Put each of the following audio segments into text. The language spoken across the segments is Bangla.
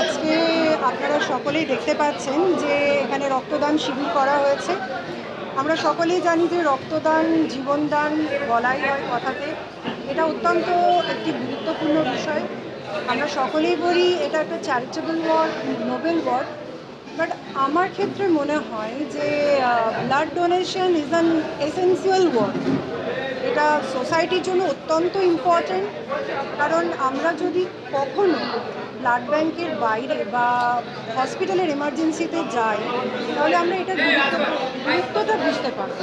আজকে আপনারা সকলেই দেখতে পাচ্ছেন যে এখানে রক্তদান শিবির করা হয়েছে। আমরা সকলেই জানি যে রক্তদান, জীবনদান বলাই হয় কথাতে। এটা অত্যন্ত একটি গুরুত্বপূর্ণ বিষয়। আমরা সকলেই বলি এটা একটা charitable work noble work but আমার ক্ষেত্রে মনে হয় যে blood donation is an essential work এটা সোসাইটির জন্য অত্যন্ত ইম্পর্ট্যান্ট কারণ আমরা যদি কখনো ব্লাড ব্যাংকের বাইরে বা হসপিটালের এমার্জেন্সিতে যাই, তাহলে আমরা এটার গুরুত্ব গুরুত্বটা বুঝতে পারব।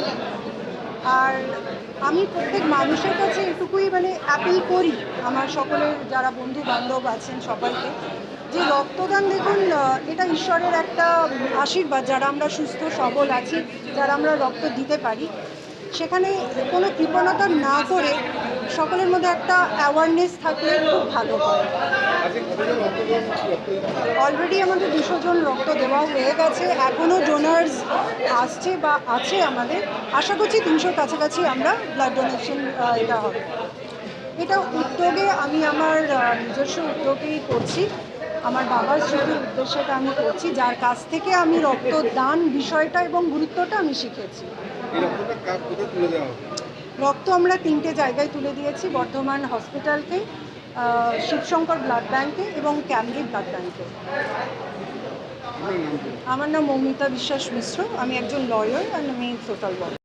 আর আমি প্রত্যেক মানুষের কাছে এটুকুই মানে অ্যাপিল করি, আমার সকলের যারা বন্ধু বান্ধব আছেন সবাইকে, যে রক্তদান দেখুন এটা ঈশ্বরের একটা আশীর্বাদ, যারা আমরা সুস্থ, সবল আছি, যারা আমরা রক্ত দিতে পারি সেখানে কোনো কৃপণতা না করে সকলের মধ্যে একটা অ্যাওয়ারনেস থাকলে খুব ভালো হয়। অলরেডি আমাদের দুশো জন রক্ত দেওয়া হয়ে গেছে। এখনও ডোনার্স আসছে বা আছে আমাদের। আশা করছি তিনশোর কাছাকাছি আমরা ব্লাড ডোনেশন এটা হবে। এটা উদ্যোগে আমি আমার নিজস্ব উদ্যোগেই করছি। আমার বাবার স্মৃতির উদ্দেশ্যে এটা আমি করছি। যার কাছ থেকে আমি রক্তদান বিষয়টা এবং গুরুত্বটা আমি শিখেছি। রক্ত আমরা তিনটে জায়গায় তুলে দিয়েছি বর্ধমান হসপিটালকে শিবশঙ্কর ব্লাড ব্যাংকে এবং ক্যামরি ব্লাড ব্যাংকে। আপনার আমার নাম মৌমিতা বিশ্বাস মিশ্র আমি একজন লয়ার আর আমি সোশ্যাল ওয়ার্ক